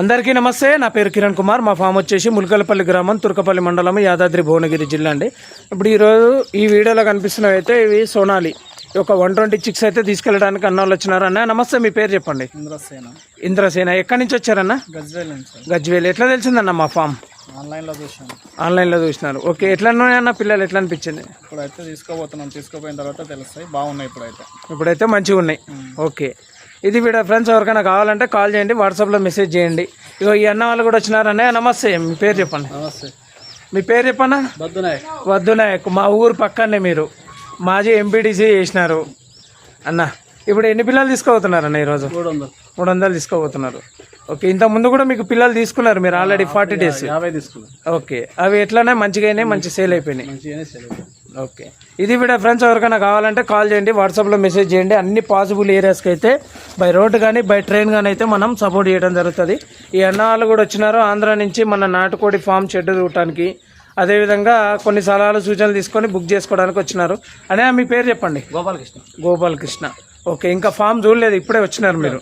అందరికీ నమస్తే. నా పేరు కిరణ్ కుమార్. మా ఫామ్ వచ్చేసి ములకలపల్లి గ్రామం తుర్కపల్లి మండలం యాదాద్రి భువనగిరి జిల్లా అండి. ఇప్పుడు ఈరోజు ఈ వీడియోలో కనిపిస్తున్నవి అయితే ఇవి సోనాలి. ఒక వన్ ట్వంటీ చిక్స్ అయితే తీసుకెళ్ళడానికి అన్న వాళ్ళు వచ్చినారు. అన్న నమస్తే మీ పేరు చెప్పండి. ఇంద్రసేన. ఇంద్రసేన. ఎక్కడి నుంచి వచ్చారన్న? గజ్వేల్ గజ్వేల్. ఎట్లా తెలిసిందన్న మా ఫామ్? ఆన్లైన్లో చూసాను ఆన్లైన్లో చూసినారు. ఓకే ఎట్లా అన్న పిల్లలు? ఎట్లా అనిపించింది? ఇప్పుడైతే తీసుకోబోతున్నాం తీసుకుపోయిన తర్వాత తెలుస్తాయి. బాగున్నాయి ఇప్పుడైతే. ఇప్పుడైతే మంచిగా ఉన్నాయి ఓకే. ఇది వీడియో ఫ్రెండ్స్ ఎవరికైనా కావాలంటే కాల్ చేయండి వాట్సాప్లో మెసేజ్ చేయండి. ఇగో ఈ అన్న వాళ్ళు కూడా వచ్చినారనే నమస్తే మీ పేరు చెప్పండి. నమస్తే. మీ పేరు చెప్పన్నా? బద్దునాయ్ వద్దు నాయక్ మా ఊరు పక్కనే మీరు. మాజీ ఎంపీటీసీ చేసినారు? అన్న ఇప్పుడు ఎన్ని పిల్లలు తీసుకోబోతున్నారు అన్న ఈరోజు? మూడు వందలు మూడు వందలు తీసుకోబోతున్నారు. ఓకే ఇంత ముందు కూడా మీకు పిల్లలు తీసుకున్నారు మీరు ఆల్రెడీ ఫార్టీ డేస్ యాభై తీసుకున్నాం ఓకే అవి ఎట్లానే మంచిగా అయినాయి మంచి సేల్ అయిపోయినాయి. మంచిగానే సరే ఓకే. ఇది వీడియో ఫ్రెండ్స్ ఎవరికైనా కావాలంటే కాల్ చేయండి వాట్సాప్లో మెసేజ్ చేయండి. అన్ని పాసిబుల్ ఏరియాస్కి అయితే బై రోడ్ కానీ బై ట్రైన్ కానీ అయితే మనం సపోర్ట్ చేయడం జరుగుతుంది. ఈ అన్న వాళ్ళు కూడా వచ్చినారు. ఆంధ్ర నుంచి మన నాటుకోడి ఫామ్ షెడ్ చూడటానికి. అదేవిధంగా కొన్ని సలహాలు సూచనలు తీసుకొని బుక్ చేసుకోవడానికి వచ్చినారు. అనే మీ పేరు చెప్పండి? గోపాలకృష్ణ. గోపాలకృష్ణ. ఓకే ఇంకా ఫామ్ చూడలేదు ఇప్పుడే వచ్చినారు మీరు.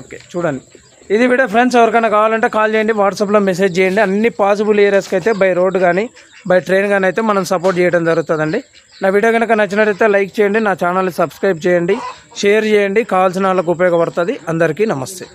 ఓకే చూడండి. ఇది వీడియో ఫ్రెండ్స్ ఎవరికైనా కావాలంటే కాల్ చేయండి వాట్సాప్లో మెసేజ్ చేయండి. అన్ని పాసిబుల్ ఏరియాస్కి అయితే బై రోడ్ కానీ బై ట్రైన్ కానీ అయితే మనం సపోర్ట్ చేయడం జరుగుతుందండి. నా వీడియో కనుక నచ్చినట్లయితే లైక్ చేయండి నా ఛానల్ని సబ్స్క్రైబ్ చేయండి షేర్ చేయండి. కావాల్సిన వాళ్ళకు ఉపయోగపడుతుంది. అందరికీ నమస్తే.